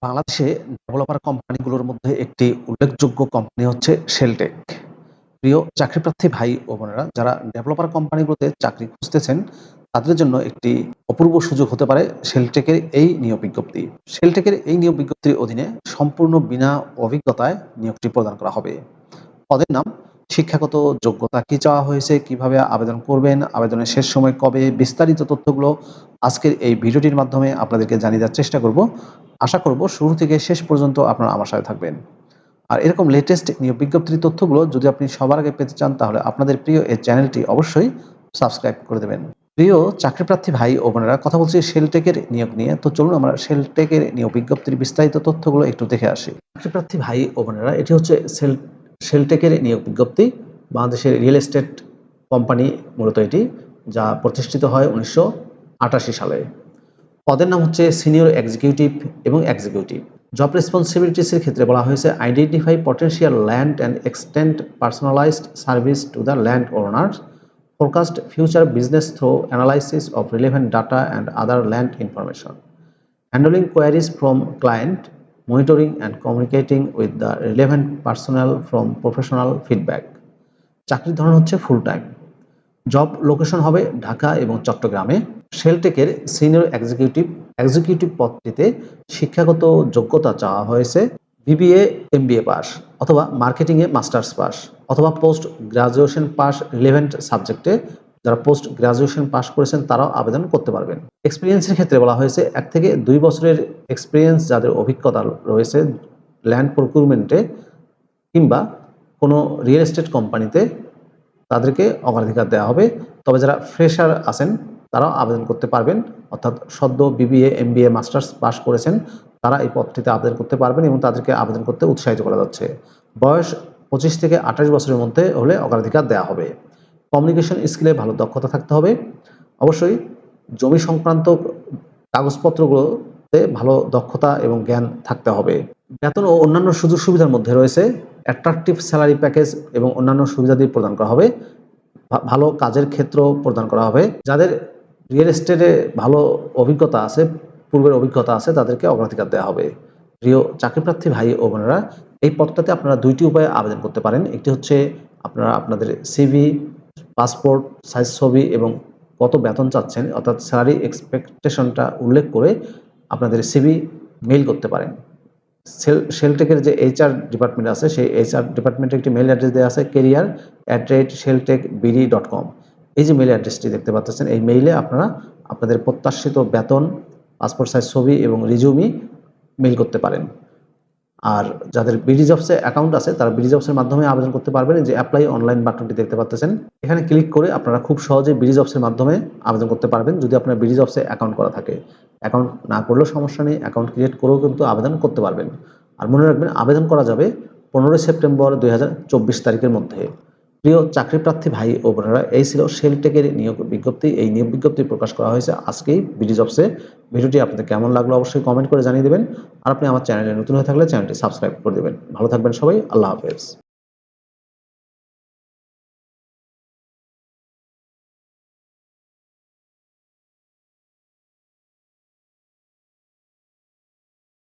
বাংলাদেশে ডেভেলপার কোম্পানিগুলোর মধ্যে একটি উল্লেখযোগ্য কোম্পানি হচ্ছে শেলটেক। প্রিয় চাকরিপ্রার্থী ভাই ও বোনেরা, যারা ডেভেলপার কোম্পানিগুলোতে চাকরি খুঁজতেছেন, তাদের জন্য একটি অপূর্ব সুযোগ হতে পারে শেলটেকের এই নিয়োগ বিজ্ঞপ্তি। শেলটেকের এই নিয়োগ বিজ্ঞপ্তির অধীনে সম্পূর্ণ বিনা অভিজ্ঞতায় নিয়োগটি প্রদান করা হবে। পদের নাম শিক্ষাগত যোগ্যতা কি চাওয়া হয়েছে, কীভাবে আবেদন করবেন, আবেদনের শেষ সময় কবে, বিস্তারিত তথ্যগুলো আজকের এই ভিডিওটির মাধ্যমে আপনাদেরকে জানিয়ে দেওয়ার চেষ্টা করব। আশা করব শুরু থেকে শেষ পর্যন্ত আপনারা আমার সাথে থাকবেন। আর এরকম লেটেস্ট নিয়োগ বিজ্ঞপ্তির তথ্যগুলো যদি আপনি সবার আগে পেতে চান তাহলে আপনাদের প্রিয় এই চ্যানেলটি অবশ্যই সাবস্ক্রাইব করে দেবেন। প্রিয় চাকরিপ্রার্থী ভাই ও বোনেরা কথা বলছি শেলটেকের নিয়োগ নিয়ে তো চলুন আমরা শেলটেকের নিয়োগ বিজ্ঞপ্তির বিস্তারিত তথ্যগুলো একটু দেখে আসি চাকরিপ্রার্থী ভাই ও বোনেরা এটি হচ্ছে সেল শেলটেকের নিয়োগ বিজ্ঞপ্তি বাংলাদেশের রিয়েল এস্টেট কোম্পানি মূলত এটি যা প্রতিষ্ঠিত হয় উনিশশো আটাশি সালে। পদের নাম হচ্ছে সিনিয়র এক্সিকিউটিভ এবং এক্সিকিউটিভ। জব রেসপন্সিবিলিটিসের ক্ষেত্রে বলা হয়েছে identify potential land and extend personalised service to the land owners forecast future business through analysis of relevant data and other land information handling queries from client, monitoring and communicating with the relevant personnel from professional feedback. চাকরির ধরন হচ্ছে full time job location হবে ঢাকা এবং চট্টগ্রামে। শেলটেকের senior executive executive পদটিতে শিক্ষাগত যোগ্যতা চাওয়া হয়েছে। বিবিএ এমবিএ পাস অথবা মার্কেটিংয়ে মাস্টার্স পাস অথবা পোস্ট গ্রাজুয়েশন পাস রিলেভেন্ট সাবজেক্টে যারা পোস্ট গ্রাজুয়েশন পাস করেছেন, তারাও আবেদন করতে পারবেন। এক্সপিরিয়েন্সের ক্ষেত্রে বলা হয়েছে, এক থেকে দুই বছরের এক্সপিরিয়েন্স যাদের অভিজ্ঞতা রয়েছে ল্যান্ড প্রকিউরমেন্টে কিংবা কোনো রিয়েল এস্টেট কোম্পানিতে তাদেরকে অগ্রাধিকার দেওয়া হবে। তবে যারা ফ্রেশার আছেন, তারাও আবেদন করতে পারবেন। অর্থাৎ সদ্য BBA M MBA masters pass করেছেন, তারা এই পদটিতে আবেদন করতে পারবেন এবং তাদেরকে আবেদন করতে উৎসাহিত করা যাচ্ছে। বয়স পঁচিশ থেকে আঠাশ বছরের মধ্যে হলে অগ্রাধিকার দেওয়া হবে। কমিউনিকেশন স্কিলে ভালো দক্ষতা থাকতে হবে। অবশ্যই জমি সংক্রান্ত কাগজপত্রগুলোতে ভালো দক্ষতা এবং জ্ঞান থাকতে হবে। বেতন ও অন্যান্য সুযোগ সুবিধার মধ্যে রয়েছে। অ্যাট্রাকটিভ স্যালারি প্যাকেজ এবং অন্যান্য সুবিধাদি প্রদান করা হবে। ভালো কাজের ক্ষেত্র প্রদান করা হবে। যাদের রিয়েল এস্টেটে ভালো অভিজ্ঞতা আছে, পূর্বের অভিজ্ঞতা আছে, তাদেরকে অগ্রাধিকার দেওয়া হবে। প্রিয় চাকরিপ্রার্থী ভাই ও বোনেরা, এই পদটাতে আপনারা দুইটি উপায়ে আবেদন করতে পারেন। একটি হচ্ছে আপনারা আপনাদের সিভি পাসপোর্ট, সাইজ ছবি এবং কত বেতন চাচ্ছেন, অর্থাৎ স্যালারি এক্সপেকটেশনটা উল্লেখ করে আপনাদের সিভি মেইল করতে পারেন। সেল সেলটেকের যে এইচআর ডিপার্টমেন্ট আছে, সেই এইচআর ডিপার্টমেন্টে একটি মেইল অ্যাড্রেস দেওয়া আছে career at rate Sheltech BD dot com এই যে মেইল অ্যাড্রেসটি দেখতে পাচ্ছেন, এই মেইলে আপনারা আপনাদের প্রত্যাশিত বেতন, পাসপোর্ট, সাইজ ছবি এবং রিজিউমি মেইল করতে পারেন। আর যাদের বিডি জবসে অ্যাকাউন্ট আছে, তারা বিডি জবসের মাধ্যমে আবেদন করতে পারবেন। যে অ্যাপ্লাই অনলাইন বাটনটি দেখতে পাচ্ছেন, এখানে ক্লিক করে আপনারা খুব সহজে বিডি জবসের মাধ্যমে আবেদন করতে পারবেন, যদি আপনার বিডি জবসে অ্যাকাউন্ট করা থাকে। অ্যাকাউন্ট না করলেও সমস্যা নেই অ্যাকাউন্ট ক্রিয়েট করেও কিন্তু আবেদন করতে পারবেন। আর মনে রাখবেন, আবেদন করা যাবে পনেরোই সেপ্টেম্বর দুই হাজার চব্বিশ তারিখের মধ্যে। প্রিয় চাকরিপ্রার্থী ভাই ও বোনেরা, এই ছিল সেলটেকের নিয়োগ বিজ্ঞপ্তি। এই নিয়োগ বিজ্ঞপ্তি প্রকাশ করা হয়েছে আজকেই বিডি জবসে ভিডিওটি আপনাদের কেমন লাগল অবশ্যই কমেন্ট করে জানিয়ে দেবেন। আর আপনি আমার চ্যানেলে নতুন হয়ে থাকলে চ্যানেলটি সাবস্ক্রাইব করে দেবেন। ভালো থাকবেন সবাই, আল্লাহ হাফেজ।